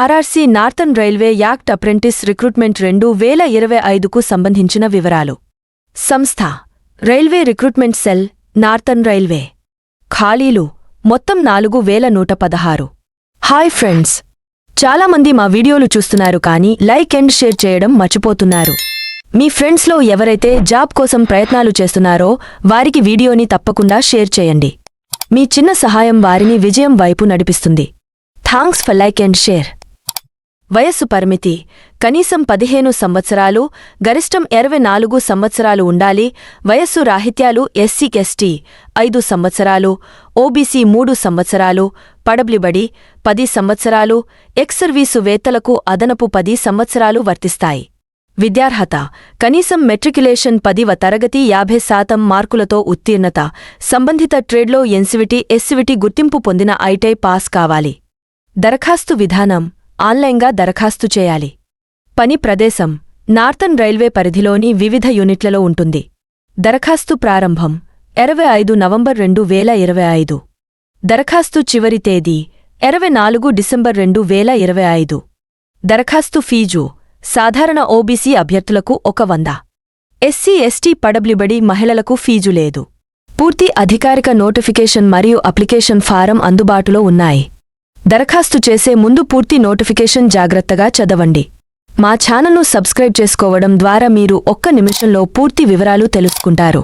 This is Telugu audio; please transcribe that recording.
RRC northern railway act apprentice recruitment రెండు వేల ఇరవై ఐదుకు సంబంధించిన వివరాలు. సంస్థ railway recruitment cell northern railway. ఖాళీలు మొత్తం నాలుగు వేల నూట పదహారు. Hi friends! చాలామంది మా వీడియోలు చూస్తున్నారు కానీ లైక్ అండ్ షేర్ చేయడం మర్చిపోతున్నారు. మీ ఫ్రెండ్స్లో ఎవరైతే జాబ్ కోసం ప్రయత్నాలు చేస్తున్నారో వారికి వీడియోని తప్పకుండా షేర్ చేయండి. మీ చిన్న సహాయం వారిని విజయం వైపు నడిపిస్తుంది. Thanks for like and share. వయస్సు పరిమితి. కనీసం పదిహేను సంవత్సరాలు గరిష్టం ఇరవై నాలుగు సంవత్సరాలు ఉండాలి. వయస్సు రాహిత్యాలు ఎస్సీకెస్టీ ఐదు సంవత్సరాలు ఓబీసీ మూడు సంవత్సరాలు పడబ్లిబడి పది సంవత్సరాలు ఎక్సర్వీసు వేత్తలకు అదనపు పది సంవత్సరాలు వర్తిస్తాయి. విద్యార్హత. కనీసం మెట్రికులేషన్ పదివ తరగతి యాభై శాతం మార్కులతో ఉత్తీర్ణత. సంబంధిత ట్రేడ్లో ఎన్సివిటీ ఎస్సివిటి గుర్తింపు పొందిన ఐటై పాస్ కావాలి. దరఖాస్తు విధానం. ఆన్లైన్గా దరఖాస్తు చేయాలి. పని ప్రదేశం నార్థన్ రైల్వే పరిధిలోని వివిధ యూనిట్లలో ఉంటుంది. దరఖాస్తు ప్రారంభం ఇరవై ఐదు నవంబర్ రెండు వేల ఇరవై ఐదు. దరఖాస్తు చివరి తేదీ ఇరవై నాలుగు డిసెంబర్ రెండు వేల ఇరవై ఐదు. దరఖాస్తు ఫీజు సాధారణ ఓబీసీ అభ్యర్థులకు ఒక వంద. ఎస్సీ ఎస్టీ పడబ్లిబడి మహిళలకు ఫీజు లేదు. పూర్తి అధికారిక నోటిఫికేషన్ మరియు అప్లికేషన్ ఫారం అందుబాటులో ఉన్నాయి. దరఖాస్తు చేసే ముందు పూర్తి నోటిఫికేషన్ జాగ్రత్తగా చదవండి. మా ఛానల్ను సబ్స్క్రైబ్ చేసుకోవడం ద్వారా మీరు ఒక్క నిమిషంలో పూర్తి వివరాలు తెలుసుకుంటారు.